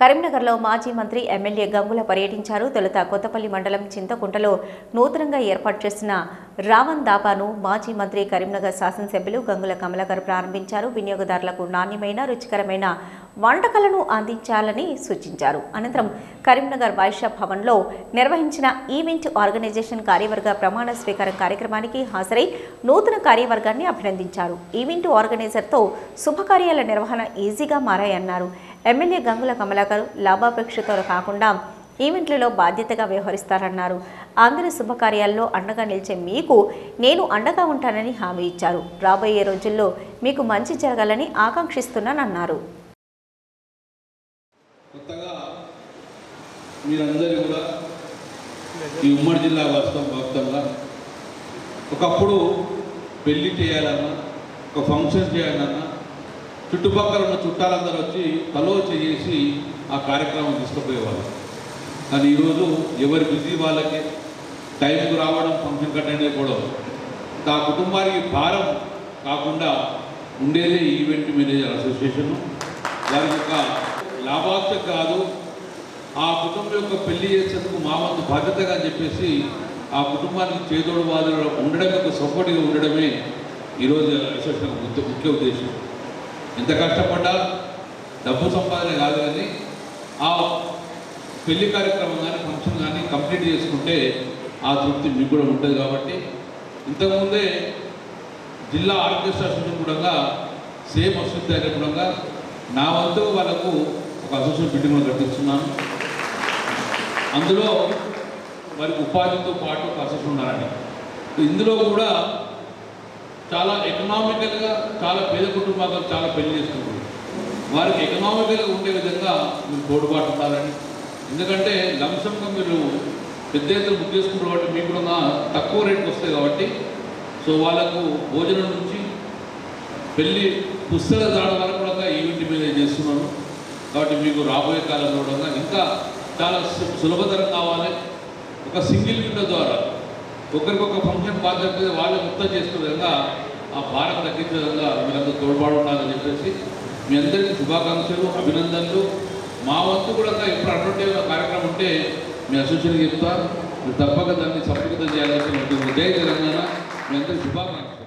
కరీంనగర్లో మాజీ మంత్రి ఎమ్మెల్యే గంగుల పర్యటించారు. తొలుత కొత్తపల్లి మండలం చింతకుంటలో నూతనంగా ఏర్పాటు చేసిన రావణ్ దాబాను మాజీ మంత్రి కరీంనగర్ శాసనసభ్యులు గంగుల కమలాకర్ ప్రారంభించారు. వినియోగదారులకు నాణ్యమైన రుచికరమైన వంటకాలను అందించాలని సూచించారు. అనంతరం కరీంనగర్ వైశ్య భవన్లో నిర్వహించిన ఈవెంట్ ఆర్గనైజేషన్ కార్యవర్గ ప్రమాణ స్వీకారం కార్యక్రమానికి హాజరై నూతన కార్యవర్గాన్ని అభినందించారు. ఈవెంట్ ఆర్గనైజర్తో శుభకార్యాల నిర్వహణ ఈజీగా మారాయన్నారు. ఎమ్మెల్యే గంగుల కమలాకర్ లాభాపేక్షతో కాకుండా ఈవెంట్లలో బాధ్యతగా వ్యవహరిస్తారన్నారు. అందరి శుభకార్యాల్లో అండగా నిలిచే మీకు నేను అండగా ఉంటానని హామీ ఇచ్చారు. రాబోయే రోజుల్లో మీకు మంచి జరగాలని ఆకాంక్షిస్తున్నానన్నారు. మీరందరూ కూడా ఈ ఉమ్మడి జిల్లా వాస్తవం వ్యాప్తంగా ఒకప్పుడు పెళ్ళి చేయాలన్నా ఒక ఫంక్షన్ చేయాలన్నా చుట్టుపక్కల ఉన్న చుట్టాలందరూ వచ్చి కలో చేసి ఆ కార్యక్రమం తీసుకుపోయేవాళ్ళు. కానీ ఈరోజు ఎవరి బిజీ వాళ్ళకి టైంకు రావడం ఫంక్షన్ అటెండ్ కూడా ఆ కుటుంబానికి భారం కాకుండా ఉండేదే ఈవెంట్ మేనేజర్ అసోసియేషన్. వారి యొక్క లాభాక్ష కాదు ఆ కుటుంబం యొక్క పెళ్ళి చేసేందుకు మా వంతు బాధ్యతగా అని చెప్పేసి ఆ కుటుంబానికి చేదోడు వాళ్ళు ఉండడం యొక్క సపోర్ట్గా ఉండడమే ఈరోజు అసోసియేషన్ ముఖ్య ఉద్దేశం. ఎంత కష్టపడ్డా డబ్బు సంపాదన కాదు కానీ ఆ పెళ్ళి కార్యక్రమం కానీ ఫంక్షన్ కానీ కంప్లీట్ చేసుకుంటే ఆ తృప్తి మీకు కూడా ఉంటుంది కాబట్టి ఇంతకుముందే జిల్లా ఆర్కెస్ట్రా అసోసియేషన్ కూడా సేమ్ వస్తుంది అయిన కూడా నా వంతు వాళ్ళకు ఒక అసోసియేషన్ బిల్డింగ్ కట్టిస్తున్నాను అందులో వారికి ఉపాధితో పాటు ఒక అసోసియేషన్ ఉన్నారండి ఇందులో కూడా చాలా ఎకనామికల్గా చాలా పేద కుటుంబాలకు చాలా పెళ్ళి చేసుకుంటున్నారు వారికి ఎకనామికల్గా ఉండే విధంగా మీరు తోడుబాటు ఉండాలని. ఎందుకంటే లంశంగా మీరు పెద్ద ఎత్తున బుక్ చేసుకుంటారు కాబట్టి మీకు కూడా తక్కువ రేట్కి వస్తాయి కాబట్టి సో వాళ్ళకు భోజనం నుంచి పెళ్ళి పుస్తక దాడ వరకు కూడా ఈవెంట్ మీద చేస్తున్నాను. కాబట్టి మీకు రాబోయే కాలంలో కూడా ఇంకా చాలా సులభతరం కావాలి. ఒక సింగిల్ విండో ద్వారా ఒకరికొక ఫంక్షన్ బాధ్యత వాళ్ళు మొత్తం చేసుకునే విధంగా ఆ భారం తగ్గించే విధంగా మీరందరూ తోడ్పాటు ఉండాలని చెప్పేసి మీ అందరికీ శుభాకాంక్షలు అభినందనలు. మా వంతు కూడా ఎప్పుడు అటువంటి కార్యక్రమం ఉంటే మీ అసోసియేషన్ చెప్తా. మీరు తప్పక దాన్ని సంపూర్ణ చేయాలని ఉంటుంది ఉదయ తెలంగాణ. మీ అందరికీ శుభాకాంక్షలు.